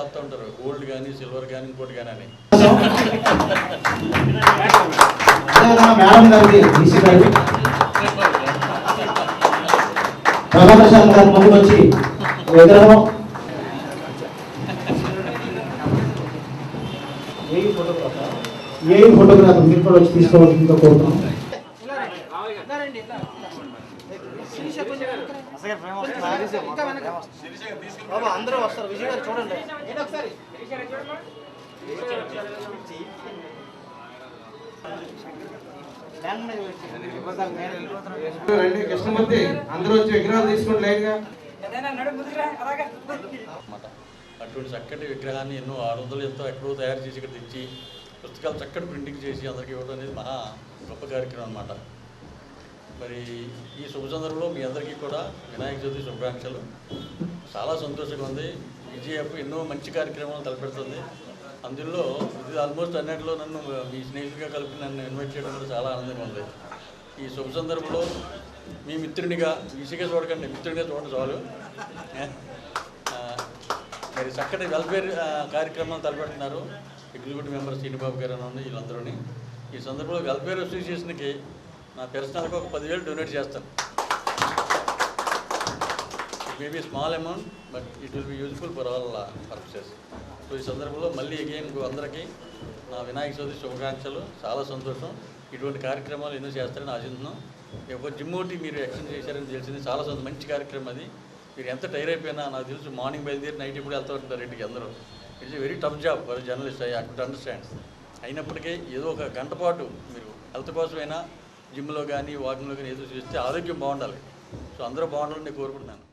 రాస్తూ ఉంటారు. గోల్డ్ కానీ సిల్వర్ కానీ ఇంకోటి కానీ అని. అదేవిధంగా గారు ముందుకు వచ్చి విగ్రహం ఏ ఫోటోగ్రాఫర్ మీరు కూడా వచ్చి తీసుకోవాల్సిందిగా కోరుతున్నాం. బాబా అందరూ వస్తారు విజయ్ గారు చూడండి రండి కృష్ణమూర్తి అందరూ వచ్చి విగ్రహాలు తీసుకోండి లైన్ అటువంటి చక్కటి విగ్రహాన్ని ఎన్నో ఆరు వందలు ఎంతో ఎక్కడో తయారు చేసి ఇక్కడ తెచ్చి పుస్తకాలు చక్కటి ప్రింటింగ్ చేసి అందరికి ఇవ్వడం అనేది మహా గొప్ప కార్యక్రమం అనమాట మరి ఈ శుభ సందర్భంలో మీ అందరికీ కూడా వినాయక చవితి శుభాకాంక్షలు. చాలా సంతోషంగా ఉంది. విజయపు ఎన్నో మంచి కార్యక్రమాలు తలపెడుతుంది. అందులో ఇది ఆల్మోస్ట్ అన్నింటిలో నన్ను మీ స్నేహితుడిగా కలిపి నన్ను ఇన్వైట్ చేయడం కూడా చాలా ఆనందంగా ఉంది. ఈ శుభ సందర్భంలో మీ మిత్రునిగా ఈసీగా చూడకండి మిత్రునిగా చూడండి చాలు. మరి చక్కటి వెల్ఫేర్ కార్యక్రమాలు తలపెడుతున్నారు. ఎగ్జిక్యూటివ్ మెంబర్ శ్రీనిబాబు గారు అని వీళ్ళందరూ ఈ సందర్భంలో వెల్ఫేర్ అసోసియేషన్కి నా పర్సనల్గా ఒక పదివేలు డొనేట్ చేస్తాను. Maybe may be small amount but it will be useful for all purposes so ఈ సందర్భంలో మళ్ళీ అగైన్ అందరికీ నా వినాయక చవితి శుభాకాంక్షలు. చాలా సంతోషం. ఇటువంటి కార్యక్రమాలు ఎందుకు చేస్తారని ఆశిస్తున్నాం. ఒక జిమ్ ఒకటి మీరు ఎక్స్టెండ్ చేశారని తెలిసింది. చాలా సంతోషం. మంచి కార్యక్రమం అది. మీరు ఎంత టైర్ అయిపోయినా నాకు తెలుసు మార్నింగ్ బయలుదేరి నైట్ ఇప్పుడు వెళ్తూ ఉంటారు ఇంటికి అందరూ. It's very tough job for journalist. I could understand. అయినప్పటికీ ఏదో ఒక గంట పాటు మీరు హెల్త్ కోసమైనా జిమ్లో కానీ వాకింగ్లో కానీ ఏదో చేస్తే ఆరోగ్యం బాగుండాలి. సో అందరూ బాగుండాలని నేను కోరుకుంటున్నాను.